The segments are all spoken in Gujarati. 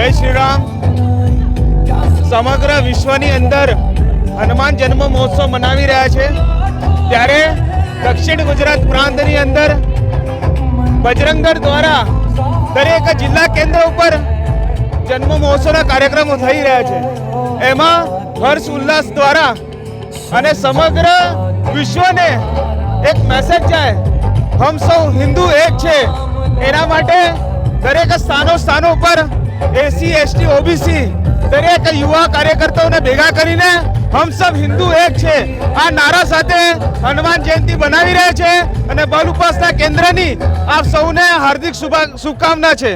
જય શ્રી રામ સમગ્ર વિશ્વની અંદર હનુમાન જન્મ મહોત્સવ મનાવી રહ્યા છે. ત્યારે દક્ષિણ ગુજરાત પ્રાંતની અંદર બજરંગર દ્વારા દરેક જિલ્લા કેન્દ્ર ઉપર જન્મ મહોત્સવના કાર્યક્રમો થઈ રહ્યા છે. એમાં હર્ષ ઉલ્લાસ દ્વારા અને સમગ્ર વિશ્વને એક મેસેજ જાય, હમ સૌ હિન્દુ એક છે. એના માટે દરેક સ્થાનો સ્થાનો પર એસી, એસટી, ઓબીસી દરેક યુવા કાર્યકર્તાઓને ભેગા કરીને હમ સબ હિન્દુ એક છે. આ નારા સાથે હનુમાન જયંતિ બનાવી રહ્યા છે અને બલ ઉપાસના કેન્દ્રની આપ સૌને હાર્દિક શુભકામના છે.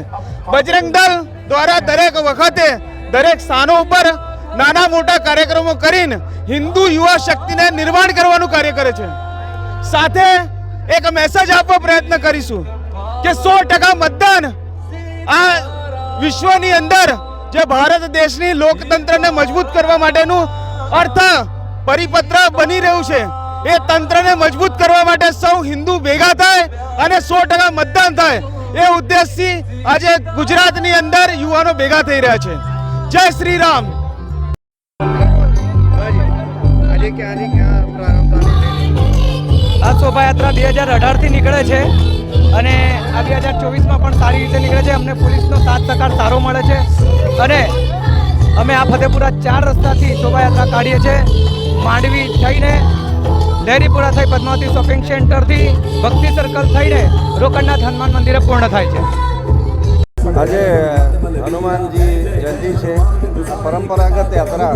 બજરંગ દળ દ્વારા દરેક વખતે દરેક સ્થાનો ઉપર નાના મોટા કાર્યક્રમો કરીને હિન્દુ યુવા શક્તિને નિર્માણ કરવાનું કાર્ય કરે છે. સાથે એક મેસેજ આપવા પ્રયત્ન કરીશું કે સો ટકા મતદાન વિશ્વની અંદર જે ભારત દેશની લોકતંત્રને મજબૂત કરવા માટેનું અર્થ પરિપત્ર બની રહ્યું છે. એ તંત્રને મજબૂત કરવા માટે સૌ હિન્દુ ભેગા થાય અને સો ટકા મતદાન થાય. એ ઉદ્દેશથી આજે ગુજરાતની અંદર યુવાનો ભેગા થઈ રહ્યા છે. જય શ્રી રામ. આ શોભાયાત્રા બે હજાર અઢારથી નીકળે છે. અને આ બે હજાર ચોવીસમાં પણ સારી રીતે નીકળે છે. અમને પોલીસનો સાથ સહકાર સારો મળે છે. અને અમે આ ફતેપુરા ચાર રસ્તાથી શોભાયાત્રા કાઢીએ છીએ. માંડવી થઈને લહેરીપુરા થઈ પદ્માવતી શોપિંગ સેન્ટરથી ભક્તિ સર્કલ થઈને રોકડનાથ હનુમાન મંદિરે પૂર્ણ થાય છે. આજે હનુમાનજી જયંતિ છે. પરંપરાગત યાત્રા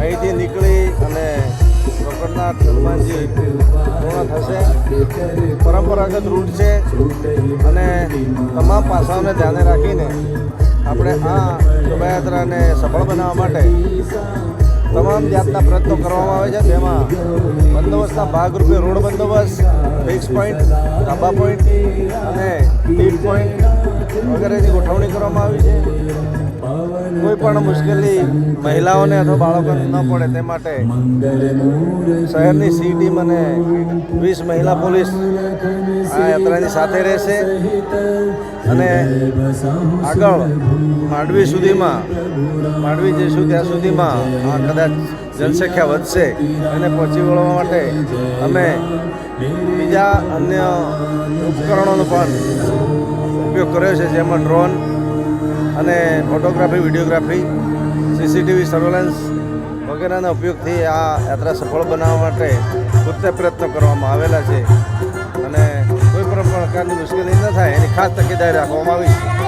અહીંથી નીકળી અને હનુમાનજી પૂર્ણ થશે. પરંપરાગત રૂટ છે અને તમામ પાસાઓને ધ્યાને રાખીને આપણે આ શોભાયાત્રાને સફળ બનાવવા માટે તમામ જાતના પ્રયત્નો કરવામાં આવે છે. તેમાં બંદોબસ્તના ભાગરૂપે રોડ બંદોબસ્ત ફિક્સ પોઈન્ટ ધાબા પોઈન્ટ અને લીડ પોઈન્ટ વગેરેની ગોઠવણી કરવામાં આવી છે. કોઈ પણ મુશ્કેલી મહિલાઓને અથવા બાળકોને ન પડે તે માટે શહેરની સી ટીમ અને વીસ મહિલા પોલીસ આ યાત્રાની સાથે રહેશે અને આગળ માંડવી સુધીમાં માંડવી જઈશું ત્યાં સુધીમાં આ કદાચ જનસંખ્યા વધશે એને પહોંચી વળવા માટે અમે બીજા અન્ય ઉપકરણોનો પણ ઉપયોગ કર્યો છે જેમાં ડ્રોન અને ફોટોગ્રાફી, વિડીયોગ્રાફી, સીસીટીવી સર્વેલન્સ વગેરેના ઉપયોગથી આ યાત્રા સફળ બનાવવા માટે પૂરતા પ્રયત્નો કરવામાં આવેલા છે. અને કોઈ પણ પ્રકારની મુશ્કેલી ન થાય, એની ખાસ તકેદારી રાખવામાં આવી છે.